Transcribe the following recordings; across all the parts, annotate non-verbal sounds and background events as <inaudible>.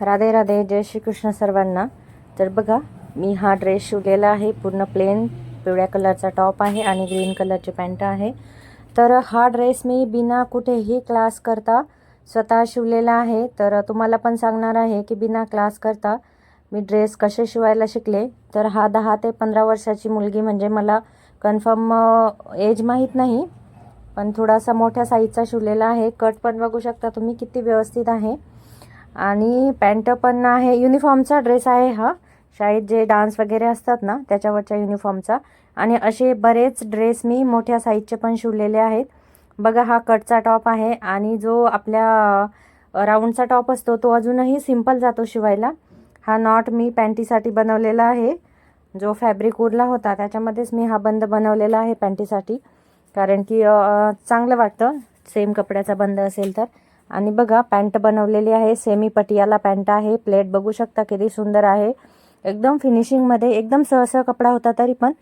राधे राधे जय श्रीकृष्ण सर्वांना. तर बघा मी हा ड्रेस शिवलेला आहे. पूर्ण प्लेन पिवळ्या कलरचा टॉप आहे आणि ग्रीन कलरची पॅन्ट आहे. तर हा ड्रेस मी बिना कुठेही क्लास करता स्वतः शिवलेला आहे. तर तुम्हाला पण सांगणार आहे की बिना क्लास करता मी ड्रेस कसे शिवायला शिकले. तर हा दहा ते पंधरा वर्षाची मुलगी म्हणजे मला कन्फर्म एज माहीत नाही. पण थोडासा मोठ्या साईजचा शिवलेला आहे. कट पण बघू शकता तुम्ही किती व्यवस्थित आहे. आणि पॅन्ट पण आहे युनिफॉर्मचा ड्रेस आहे हा. शाळेत जे डान्स वगैरे असतात ना त्याच्यावरच्या युनिफॉर्मचा आणि असे बरेच ड्रेस मी मोठ्या साईजचे पण शिवलेले आहेत. बघा हा कटचा टॉप आहे आणि जो आपल्या राऊंडचा टॉप असतो तो अजूनही सिंपल जातो शिवायला. हा नॉट मी पॅन्टीसाठी बनवलेला आहे. जो फॅब्रिक उरला होता त्याच्यामध्येच मी हा बंद बनवलेला आहे पॅन्टीसाठी कारण की चांगलं वाटतं. सेम कपड्याचा बंद असेल तर. आणि बघा पॅन्ट बनवलेली आहे सेमी पटियाला पॅन्ट आहे प्लेट बघू शकता किती सुंदर आहे. एकदम फिनिशिंगमध्ये एकदम सहसह कपडा होता तरी पण.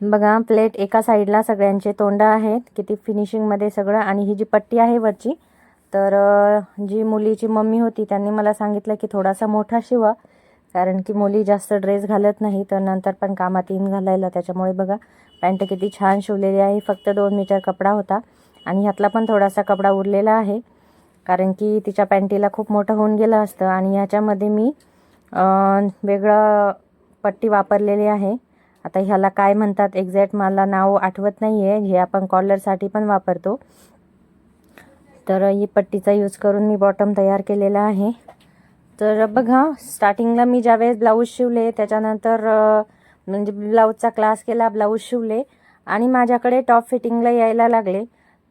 बघा प्लेट एका साईडला सगळ्यांचे तोंड आहेत किती फिनिशिंगमध्ये सगळं. आणि ही जी पट्टी आहे वरची तर जी मुलीची मम्मी होती त्यांनी मला सांगितलं की थोडासा मोठा शिवा कारण की मुली जास्त ड्रेस घालत नाही तर नंतर पण कामात येईन घालायला त्याच्यामुळे बघा पॅन्ट किती छान शिवलेली आहे. फक्त दोन मीटर कपडा होता. आणि ह्यातला पण थोडासा कपडा उरलेला आहे. कारण की तिच्या पॅन्टीला खूप मोठं होऊन गेलं असतं आणि ह्याच्यामध्ये मी वेगळं पट्टी वापरलेली आहे. आता ह्याला काय म्हणतात एक्झॅक्ट मला नाव आठवत नाही आहे हे आपण कॉलरसाठी पण वापरतो. तर ही पट्टीचा यूज करून मी बॉटम तयार केलेला आहे. तर बघा स्टार्टिंगला मी ज्यावेळेस ब्लाऊज शिवले त्याच्यानंतर म्हणजे ब्लाऊजचा क्लास केला ब्लाऊज शिवले आणि माझ्याकडे टॉप फिटिंगला यायला लागले.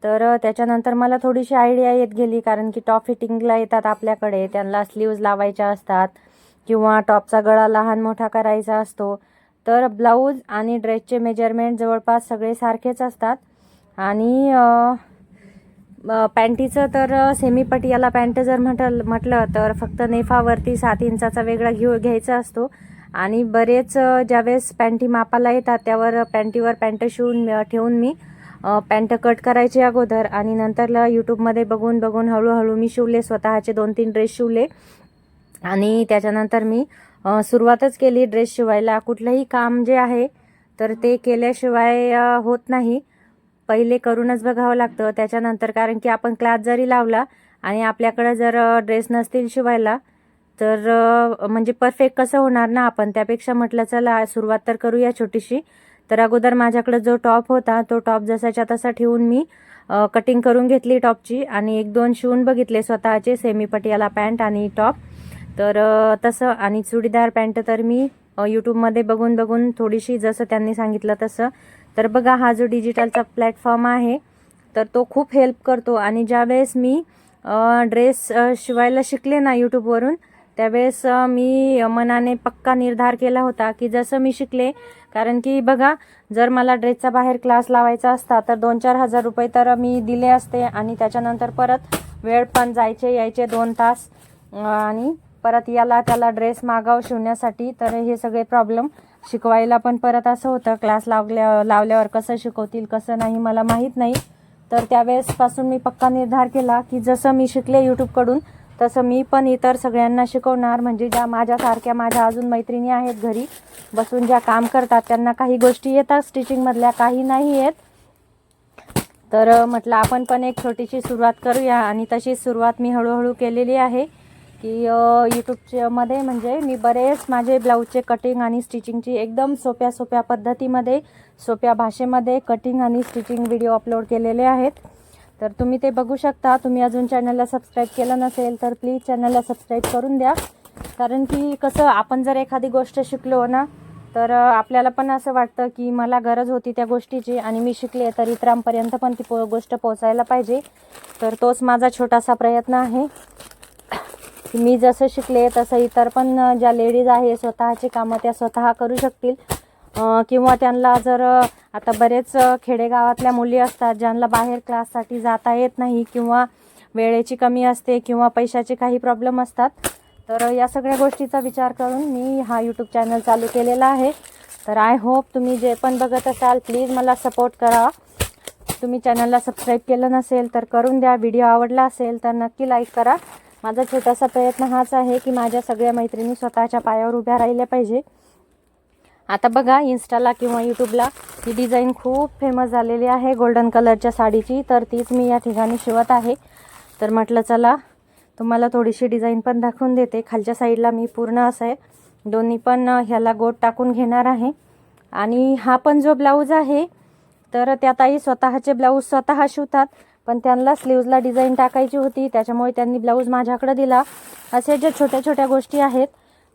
तर त्याच्यानंतर मला थोडीशी आयडिया येत गेली कारण की टॉप फिटिंगला येतात आपल्याकडे. त्यांना स्लीव्ज लावायच्या असतात किंवा टॉपचा गळा लहान मोठा करायचा असतो. तर ब्लाऊज आणि ड्रेसचे मेजरमेंट जवळपास सगळे सारखेच असतात. आणि पॅन्टीचं तर सेमी पटियाला पॅन्ट जर म्हटलं म्हटलं तर फक्त नेफावरती सात इंचाचा वेगळा घेऊ घ्यायचा असतो. आणि बरेच ज्यावेळेस पॅन्टी मापाला येतात त्यावर पॅन्टीवर पॅन्ट शिवून ठेवून मी पॅन्ट कट करायची अगोदर आणि नंतरला यूट्यूबमध्ये बघून बघून हळूहळू मी शिवले स्वतःचे दोन तीन ड्रेस शिवले. आणि त्याच्यानंतर मी सुरुवातच केली ड्रेस शिवायला. कुठलंही काम जे आहे तर ते केल्याशिवाय होत नाही. पहिले करूनच बघावं लागतं. त्याच्यानंतर कारण की आपण क्लास जरी लावला आणि आपल्याकडं जर ड्रेस नसतील शिवायला तर म्हणजे परफेक्ट कसं होणार ना आपण? त्यापेक्षा म्हटलं चला सुरुवात तर करूया छोटीशी. तर अगोदर माझ्याकडं जो टॉप होता तो टॉप जसाच्या तसा ठेवून मी कटिंग करून घेतली टॉपची आणि एक दोन शिवून बघितले स्वतःचे सेमी पटियाला पॅन्ट आणि टॉप. तर तसं आणि चुडीदार पॅन्ट तर मी यूट्यूबमध्ये बघून बघून थोडीशी जसं त्यांनी सांगितलं तसं. तर बघा हा जो डिजिटलचा प्लॅटफॉर्म आहे तर तो खूप हेल्प करतो. आणि ज्यावेळेस मी ड्रेस शिवायला शिकले ना यूट्यूबवरून त्यावेळेस मी मनाने पक्का निर्धार केला होता की जसं मी शिकले कारण की बघा जर मला ड्रेसचा बाहेर क्लास लावायचा असता तर दोन चार हजार रुपये तर मी दिले असते आणि त्याच्यानंतर परत वेळ पण जायचे यायचे दोन तास. आणि परत याला त्याला ड्रेस मागाव शिवण्यासाठी तर हे सगळे प्रॉब्लेम शिकवायला पण परत असं होतं. क्लास लावल्या लावल्यावर कसं शिकवतील कसं नाही मला माहीत नाही. तर त्यावेळेसपासून मी पक्का निर्धार केला की जसं मी शिकले यूट्यूबकडून तसं मी पण इतर सगळ्यांना शिकवणार म्हणजे ज्या माझ्यासारख्या माझ्या अजून मैत्रिणी आहेत घरी बसून ज्या काम करतात त्यांना काही गोष्टी येतात स्टिचिंगमधल्या काही नाही येत. तर म्हटलं आपण पण एक छोटीशी सुरुवात करूया आणि तशी सुरुवात मी हळूहळू केलेली आहे की यूट्यूबच्यामध्ये म्हणजे मी बरेच माझे ब्लाऊजचे कटिंग आणि स्टिचिंगची एकदम सोप्या सोप्या पद्धतीमध्ये सोप्या भाषेमध्ये कटिंग आणि स्टिचिंग व्हिडिओ अपलोड केलेले आहेत. तर तुम्ही ते बघू शकता. तुम्ही अजून चॅनलला सबस्क्राईब केलं नसेल तर प्लीज चॅनलला सबस्क्राईब करून द्या. कारण की कसं आपण जर एखादी गोष्ट शिकलो ना तर आपल्याला पण असं वाटतं की मला गरज होती त्या गोष्टीची आणि मी शिकले तर इतरांपर्यंत पण ती पो गोष्ट पोहोचायला पाहिजे. तर तोच माझा छोटासा प्रयत्न आहे. की मी जसं शिकले तसं इतर पण ज्या लेडीज आहे स्वतःची कामं त्या स्वतः करू शकतील. किंवा त्यांना जर आता बरेच खेडेगावातल्या मुली असतात ज्यांना बाहेर क्लाससाठी जाता येत नाही किंवा वेळेची कमी असते किंवा पैशाचे काही प्रॉब्लेम असतात तर या सगळ्या गोष्टीचा विचार करून मी हा यूट्यूब चॅनल चालू केलेला आहे. तर आय होप तुम्ही जे पण बघत असाल प्लीज मला सपोर्ट करा. तुम्ही चॅनलला सबस्क्राईब केलं नसेल तर करून द्या. व्हिडिओ आवडला असेल तर नक्की लाईक करा. माझा छोटासा प्रयत्न हाच आहे की माझ्या सगळ्या मैत्रिणी स्वतःच्या पायावर उभ्या राहिल्या पाहिजे. आता बघा इन्स्टाला किंवा यूट्यूबला ही डिझाईन खूप फेमस झालेली आहे. गोल्डन कलरच्या साडीची. तर तीच मी या ठिकाणी शिवत आहे. तर म्हटलं चला तुम्हाला थोडीशी डिझाईन पण दाखवून देते. खालच्या साईडला मी पूर्ण असं आहे. दोन्ही पण ह्याला गोट टाकून घेणार आहे. आणि हा पण जो ब्लाऊज आहे तर त्या स्वतःचे ब्लाऊज स्वतः शिवतात. पण त्यांना स्लीव्जला डिझाईन टाकायची होती. त्याच्यामुळे त्यांनी ब्लाऊज माझ्याकडे दिला. असे जे छोट्या छोट्या गोष्टी आहेत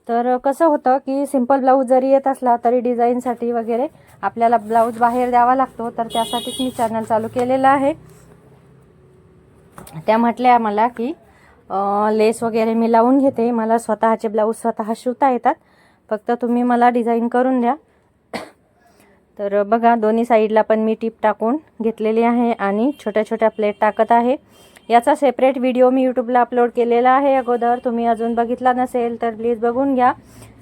तर कसं होतं की सिंपल ब्लाऊज जरी येत असला तरी डिझाईनसाठी वगैरे आपल्याला ब्लाऊज बाहेर द्यावा लागतो. तर त्यासाठीच मी चॅनल चालू केलेलं आहे. त्या म्हटल्या मला की लेस वगैरे मी लावून घेते. मला स्वतःचे ब्लाऊज स्वतः शिवता येतात. फक्त तुम्ही मला डिझाईन करून द्या. तर बघा दोन्ही साईडला पण मी टीप टाकून घेतलेली आहे आणि छोट्या छोट्या प्लेट टाकत आहे. याचा सेपरेट व्हिडिओ मी यूट्यूबला अपलोड केलेला आहे. अगोदर तुम्ही अजून बघितला नसेल तर प्लीज बघून घ्या.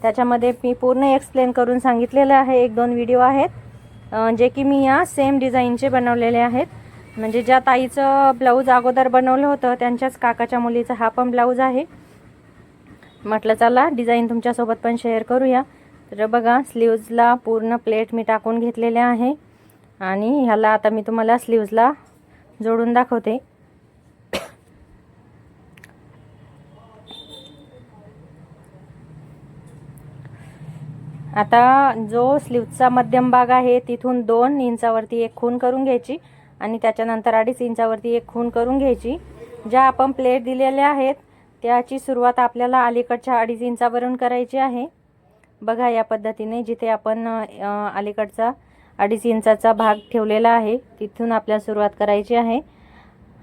त्याच्यामध्ये मी पूर्ण एक्सप्लेन करून सांगितलेलं आहे. एक दोन व्हिडिओ आहेत. जे की मी या सेम डिझाईनचे बनवलेले आहेत. म्हणजे ज्या ताईचं ब्लाऊज अगोदर बनवलं होतं त्यांच्याच काकाच्या मुलीचा हा पण ब्लाऊज आहे. म्हटलं चला डिझाईन तुमच्यासोबत पण शेअर करूया. तर बघा स्लीव्जला पूर्ण प्लेट मी टाकून घेतलेल्या आहे. आणि ह्याला आता मी तुम्हाला स्लीव्जला जोडून दाखवते. आता जो स्लीवचा मध्यम भाग आहे तिथून दोन इंचावरती एक खून करून घ्यायची आणि त्याच्यानंतर अडीच इंचावरती एक खून करून घ्यायची. ज्या आपण प्लेट दिलेल्या आहेत त्याची सुरुवात आपल्याला अलीकडच्या अडीच इंचावरून करायची आहे. बघा या पद्धतीने जिथे आपण अलीकडचा अडीच इंचाचा भाग ठेवलेला आहे तिथून आपल्याला सुरुवात करायची आहे.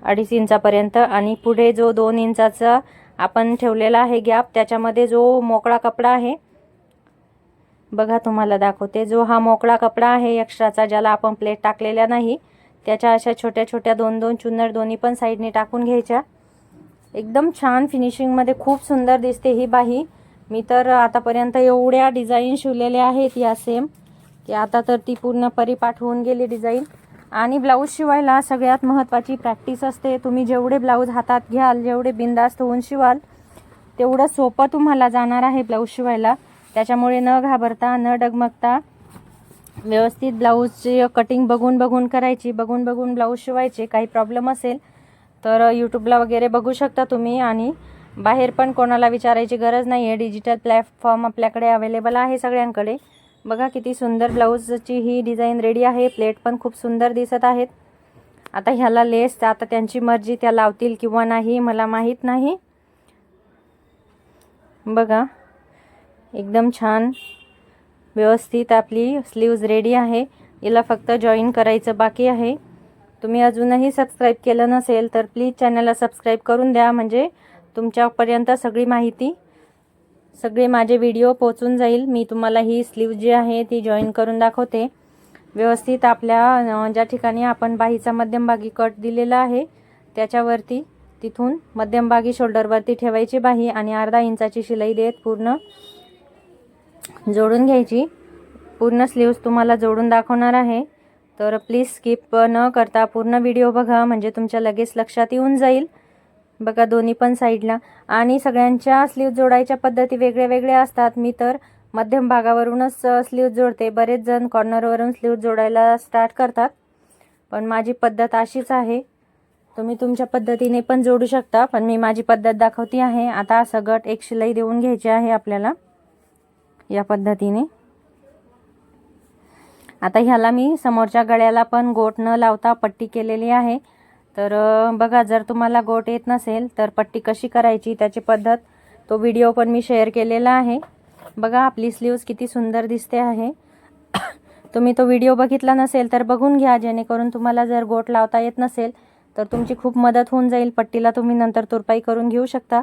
अडीच इंचापर्यंत आणि पुढे जो दोन इंचाचा आपण ठेवलेला आहे गॅप त्याच्यामध्ये जो मोकळा कपडा आहे बघा तुम्हाला दाखवते. जो हा मोकळा कपडा आहे एक्स्ट्राचा ज्याला आपण प्लेट टाकलेल्या नाही त्याच्या अशा छोट्या छोट्या दोन दोन चुन्नर दोन्ही पण साईडने टाकून घ्यायच्या. एकदम छान फिनिशिंगमध्ये खूप सुंदर दिसते ही बाही मी तर आतापर्यंत एवढ्या डिझाईन शिवलेल्या आहेत या सेम की आता तर ती पूर्ण परिपाठ होऊन गेली डिझाईन आणि ब्लाऊज शिवायला सगळ्यात महत्त्वाची प्रॅक्टिस असते. तुम्ही जेवढे ब्लाऊज हातात घ्याल जेवढे बिंदास्त होऊन शिवाल तेवढं सोपं तुम्हाला जाणार आहे ब्लाऊज शिवायला. त्याच्यामुळे न घाबरता न डगमगता व्यवस्थित ब्लाऊजची कटिंग बघून बघून करायची. बघून बघून ब्लाऊज शिवायचे. काही प्रॉब्लेम असेल तर यूट्यूबला वगैरे बघू शकता तुम्ही. आणि बाहेर पण कोणाला विचारायची गरज नाही आहे डिजिटल प्लॅटफॉर्म आपल्याकडे अवेलेबल आहे सगळ्यांकडे. बघा किती सुंदर ब्लाऊजची ही डिझाईन रेडी आहे. प्लेट पण खूप सुंदर दिसत आहेत. आता ह्याला लेस आता त्यांची मर्जी त्या लावतील किंवा नाही मला माहीत नाही. बघा. एकदम छान. व्यवस्थित आपली स्लीव्ज रेडी आहे. हिला फक्त जॉईन करायचं बाकी आहे. तुम्ही अजूनही सबस्क्राईब केलं नसेल तर प्लीज चॅनलला सबस्क्राईब करून द्या. म्हणजे तुमच्यापर्यंत सगळी माहिती सगळे माझे व्हिडिओ पोचून जाईल. मी तुम्हाला ही स्लीव जी आहे ती जॉईन करून दाखवते. व्यवस्थित आपल्या ज्या ठिकाणी आपण बाहीचा मध्यमभागी कट दिलेला आहे त्याच्यावरती तिथून मध्यमभागी शोल्डरवरती ठेवायची बाही आणि अर्धा इंचाची शिलाई देत पूर्ण. जोडून घ्यायची. पूर्ण स्लीव्स तुम्हाला जोडून दाखवणार आहे. तर प्लीज स्किप न करता पूर्ण व्हिडिओ बघा म्हणजे तुमच्या लगेच लक्षात येऊन जाईल. बघा दोन्ही पण साईडला आणि सगळ्यांच्या स्लीव जोडायच्या पद्धती वेगळ्या वेगळ्या असतात. मी तर मध्यम भागावरूनच स्लीव जोडते. बरेच जण कॉर्नरवरून स्लीव जोडायला स्टार्ट करतात. पण माझी पद्धत अशीच आहे. तुम्ही तुमच्या पद्धतीने पण जोडू शकता पण मी माझी पद्धत दाखवती आहे. आता सगळं एक शिलाई देऊन घ्यायची आहे आपल्याला. या पद्धतीने. आता ह्याला मी समोरच्या गळ्याला पण गोट न लावता पट्टी केलेली आहे. तर बघा जर तुम्हाला गोट येत नसेल तर पट्टी कशी करायची त्याची पद्धत तो व्हिडिओ पण मी शेअर केलेला आहे. बघा आपली स्लीव्ज किती सुंदर दिसते आहे. <coughs> तुम्ही तो व्हिडिओ बघितला नसेल तर बघून घ्या जेणेकरून तुम्हाला जर गोट लावता येत नसेल तर तुमची खूप मदत होऊन जाईल. पट्टीला तुम्ही नंतर तुरपाई करून घेऊ शकता.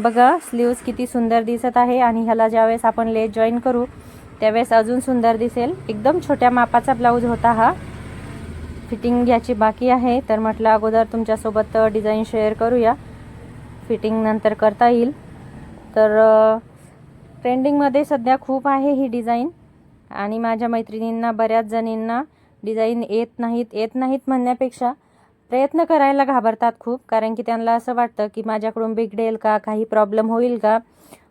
बघा स्लीव्ज किती सुंदर दिसत आहे आणि ह्याला ज्यावेळेस आपण लेस जॉईन करू त्यावेळेस अजून सुंदर दिसेल. एकदम छोट्या मापाचा ब्लाऊज होता हा. फिटिंग घ्यायची बाकी आहे. तर म्हटलं अगोदर तुमच्यासोबत डिझाईन शेअर करूया. फिटिंग नंतर करता येईल. तर ट्रेंडिंगमध्ये सध्या खूप आहे ही डिझाईन आणि माझ्या मैत्रिणींना बऱ्याच जणींना डिझाईन येत नाहीत येत नाहीत म्हणण्यापेक्षा प्रयत्न करायला घाबरतात खूप कारण की त्यांना असं वाटतं की माझ्याकडून बिघडेल का काही प्रॉब्लेम होईल का?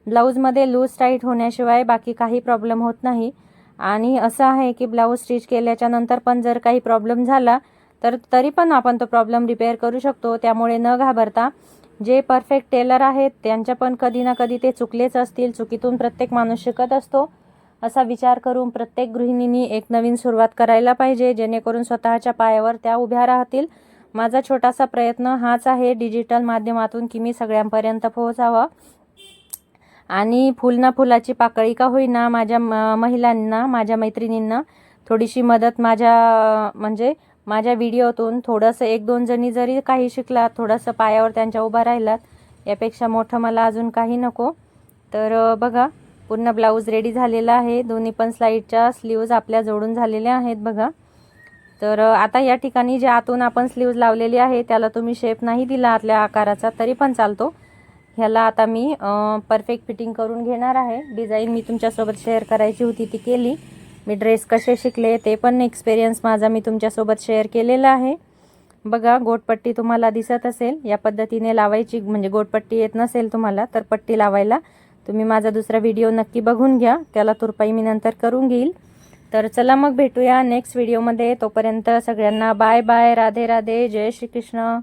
ब्लाऊजमध्ये लूज टाईट होण्याशिवाय बाकी काही प्रॉब्लेम होत नाही. आणि असं आहे की ब्लाऊज स्टिच केल्याच्यानंतर पण जर काही प्रॉब्लेम झाला तर तरी पण आपण तो प्रॉब्लेम रिपेअर करू शकतो. त्यामुळे न घाबरता जे परफेक्ट टेलर आहेत त्यांच्या पण कधी ना कधी ते चुकलेच असतील चुकीतून प्रत्येक माणूस शिकत असतो. असा विचार करून प्रत्येक गृहिणींनी एक नवीन सुरुवात करायला पाहिजे जेणेकरून स्वतःच्या पायावर त्या उभ्या राहतील. माझा छोटासा प्रयत्न हाच आहे. डिजिटल माध्यमातून की मी सगळ्यांपर्यंत पोहोचावा. आणि फुल ना फुलाची पाकळी का होईना माझ्या म- महिलांना माझ्या मैत्रिणींना थोडीशी मदत माझ्या म्हणजे माझ्या व्हिडिओतून थोडंसं एक दोन जणी जरी काही शिकलात थोडंसं पायावर त्यांच्या उभा राहिलात यापेक्षा मोठं मला अजून काही नको. तर बघा पूर्ण ब्लाऊज रेडी झालेला आहे. दोन्ही पण स्लाईडच्या स्लीव्ज आपल्या जोडून झालेल्या आहेत बघा. तर आता या ठिकाणी जे आतून आपण स्लीव्ज लावलेली आहे त्याला तुम्ही शेप नाही दिला आतल्या आकाराचा तरी पण चालतो. ह्याला आता मी परफेक्ट फिटिंग करून घेणार आहे. डिझाईन मी तुमच्यासोबत शेअर करायची होती ती केली. मी ड्रेस कसे शिकले ते पण एक्सपिरियन्स माझा मी तुमच्यासोबत शेअर केलेला आहे. बघा गोटपट्टी तुम्हाला दिसत असेल. या पद्धतीने लावायची म्हणजे गोटपट्टी येत नसेल तुम्हाला तर पट्टी लावायला. तुम्ही माझा दुसरा व्हिडिओ नक्की बघून घ्या. त्याला तुरपाई मी नंतर करून घेईल. तर चला मग भेटूया नेक्स्ट व्हिडिओमध्ये तोपर्यंत सगळ्यांना बाय बाय राधे राधे जय श्रीकृष्ण.